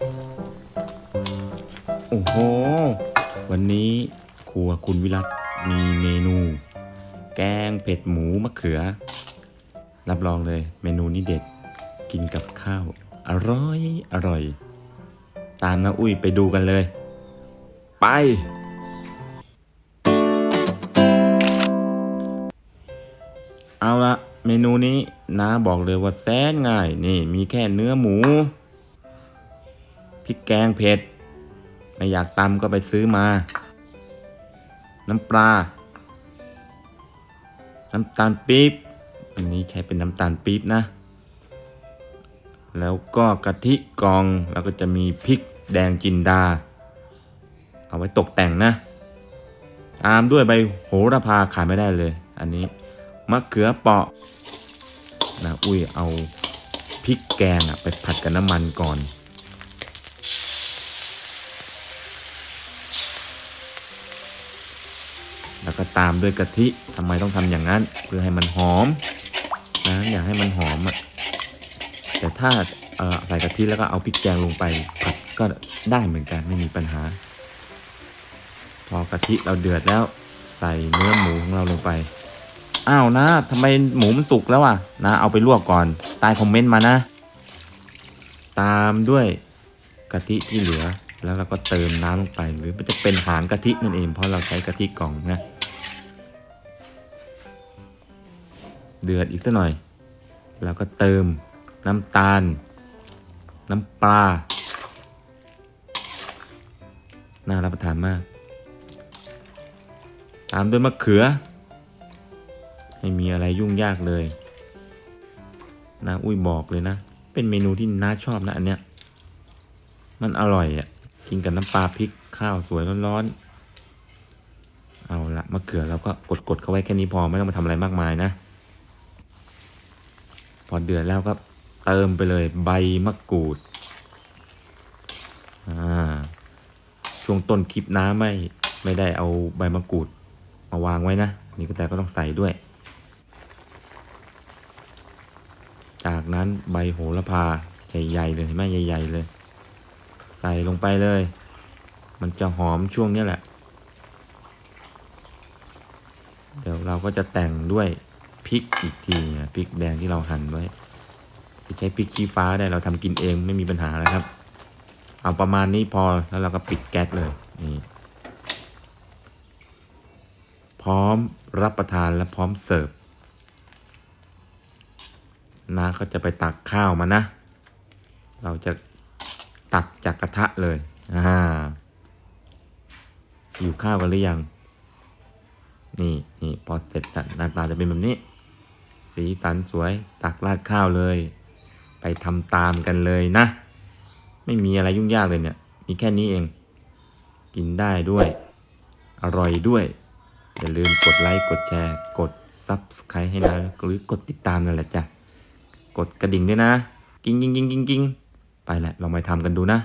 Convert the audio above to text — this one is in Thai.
โอ้โห วันนี้ครัวคุณวิรัตมีเมนู แกงเผ็ดหมูมะเขือ รับรองเลยเมนูนี้เด็ด กินกับข้าว อร่อยอร่อย ตามน้าอุ้ยไปดูกันเลย ไป เอาละเมนูนี้น้าบอกเลยว่าแสนง่าย นี่มีแค่เนื้อหมู ริกแกงเผ็ด ไม่อยากตำก็ไปซื้อมา น้ำปลา น้ำตาลปี๊บ อันนี้ใช้เป็นน้ำตาลปี๊บนะ แล้วก็กะทิกอง แล้วก็จะมีพริกแดงจินดา เอาไว้ตกแต่งนะ ตามด้วยใบโหระพาขาดไม่ได้เลย อันนี้มะเขือเปาะนะอุ้ยเอาพริกแกงอะไปผัดกับน้ำมันก่อน ตามด้วยกะทิทำไมต้องทำอย่างนั้น เพื่อให้มันหอมนะอยากให้มันหอมอะแต่ถ้าเอ่อใส่กะทิแล้วก็เอาพริกแกงลงไปผัดก็ได้เหมือนกันไม่มีปัญหา พอกะทิเราเดือดแล้วใส่เนื้อหมูของเราลงไปอ้าวนะทำไมหมูมันสุกแล้วอะนะเอาไปลวกก่อนใต้คอมเมนต์มานะ ตามด้วยกะทิที่เหลือแล้วเราก็เติมน้ำลงไป หรือมันจะเป็นหางกะทินั่นเองเพราะเราใช้กะทิกล่องนะ เดือดอีกสักหน่อย แล้วก็เติมน้ำตาล น้ำปลา น่ารับประทานมาก ตามด้วยมะเขือ ไม่มีอะไรยุ่งยากเลยนาอุ้ยบอกเลยนะ เป็นเมนูที่น้าชอบนะอันเนี้ย มันอร่อยอะ กินกับน้ำปลาพริกข้าวสวยร้อนๆ เอาละมะเขือเราก็กดๆเข้าไว้แค่นี้พอไม่ต้องมาทำอะไรมากมายนะ พอเดือดแล้วก็เติมไปเลยใบมะกรูดอ่าช่วงต้นคลิปน้าไม่ไม่ได้เอาใบมะกรูดมาวางไว้นะ นี่ก็แต่ก็ต้องใส่ด้วย จากนั้นใบโหระพาใหญ่ๆเลยเห็นไหมใหญ่ๆเลย ใส่ลงไปเลย มันจะหอมช่วงนี้แหละ เดี๋ยวเราก็จะแต่งด้วย พริกอีกทีนะพริกแดงที่เราหั่นไว้จะใช้พริกชี้ฟ้าได้เราทำกินเองไม่มีปัญหาแล้วครับ เอาประมาณนี้พอแล้วเราก็ปิดแก๊สเลยนี่พร้อมรับประทานและพร้อมเสิร์ฟน้าก็จะไปตักข้าวมานะ เราจะตักจากกระทะเลยอ่าอยู่ข้าวกันหรือยัง นี่นี่พอเสร็จหน้าตาจะเป็นแบบนี้ สีสันสวยตักราดข้าวเลย ไปทำตามกันเลยนะ ไม่มีอะไรยุ่งยากเลยเนี่ย มีแค่นี้เอง กินได้ด้วย อร่อยด้วย อย่าลืมกดไลค์กดแชร์กด Subscribe ให้นะ หรือกดติดตามนั่นแหละจ้ะ กดกระดิ่งด้วยนะ กิ้งกิ้งกิ้งกิ้งกิ้งไปแหละลองไปทำกันดูนะ